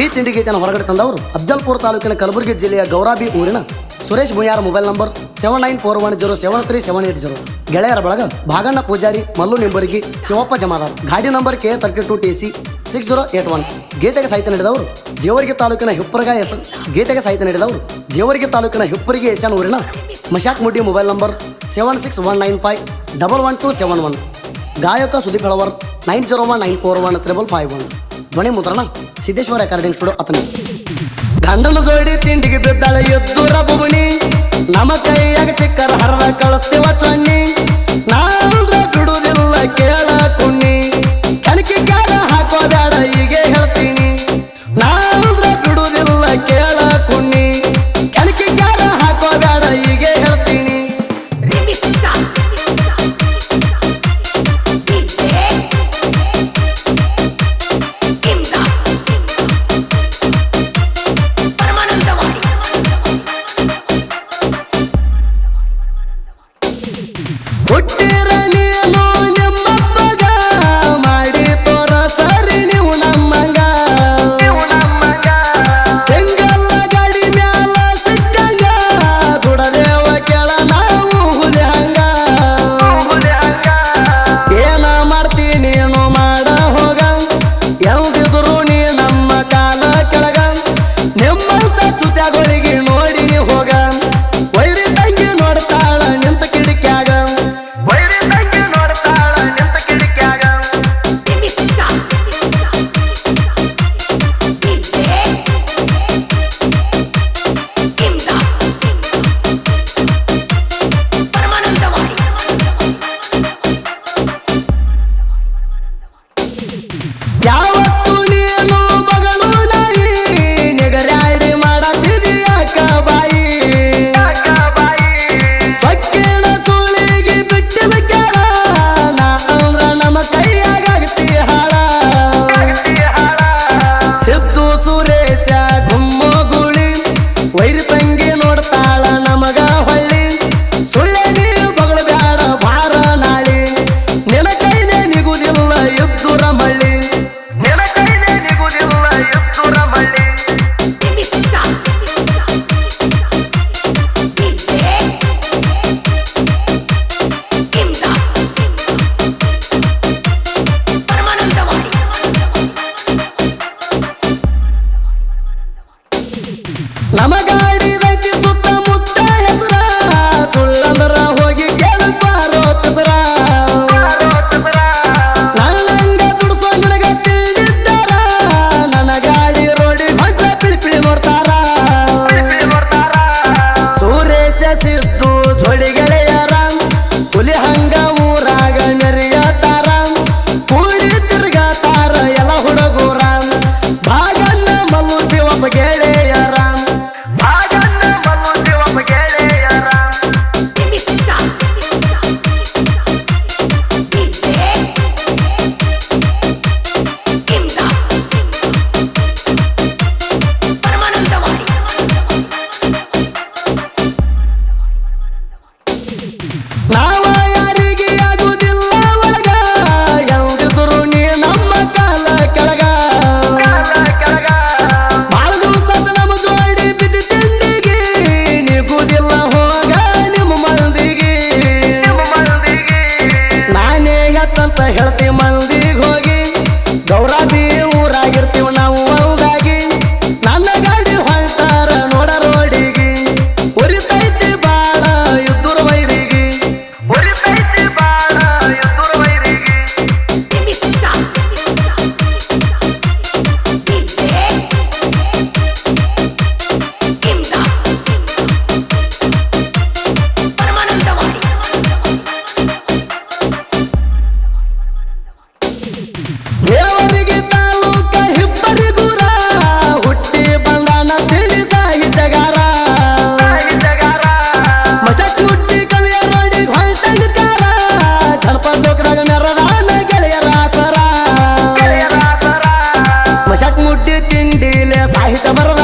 ಈ ತಿಂಡಿ ಗೀತೆಯನ್ನು ಹೊರಗಡೆ ತಂದವರು ಅಫ್ಜಲ್ಪುರ ತಾಲೂಕಿನ ಕಲಬುರಗಿ ಜಿಲ್ಲೆಯ ಗೌರಾಬಿ ಊರಿನ Suresh Bhuyara mobile number seven nine four one zero seven three seven eight zero. ಗೆಳೆಯರ ಬಳಗ ಭಾಗಣ್ಣ ಪೂಜಾರಿ ಮಲ್ಲು ನಿಂಬರ್ಗಿ ಶಿವಪ್ಪ ಜಮಾದಾರ್. ಗಾಡಿ number K thirty two T C six zero eight one. ಗೀತೆಗೆ ಸಾಹಿತ್ಯ ನೀಡಿದವರು ಜೇವರಿಗೆ ತಾಲೂಕಿನ ಹಿಪ್ಪರಗ ಎಸ್ ಗೀತೆಗೆ ಸಾಹಿತ್ಯ ನೀಡಿದವರು ಜೇವರಿಗೆ ತಾಲೂಕಿನ ಹಿಪ್ಪರಿಗೆ ಎಸ್ ಊರಿನ Mashak Muddi mobile number seven six one nine five double one two seven one. ಗಾಯಕ Sudeep Helavar nine zero one nine four one triple five one. ಧ್ವನಿ ಮುದ್ರಣ. Siddeshwara recording studio Athani. ಗಂಡನ ಜೋಡಿ ತಿಂಡಿಗೆ ಬಿದ್ದಾಳ ಎದ್ದುರ ಬುಬಣಿ ನಮ್ಮ ಕೈಯಾಗ ಸಿಕ್ಕರ ಹರದ ಕಳಿಸ್ತೀವ ಚೊನ್ನಿ. ಸಾಹಿತ್ಯ ಬರ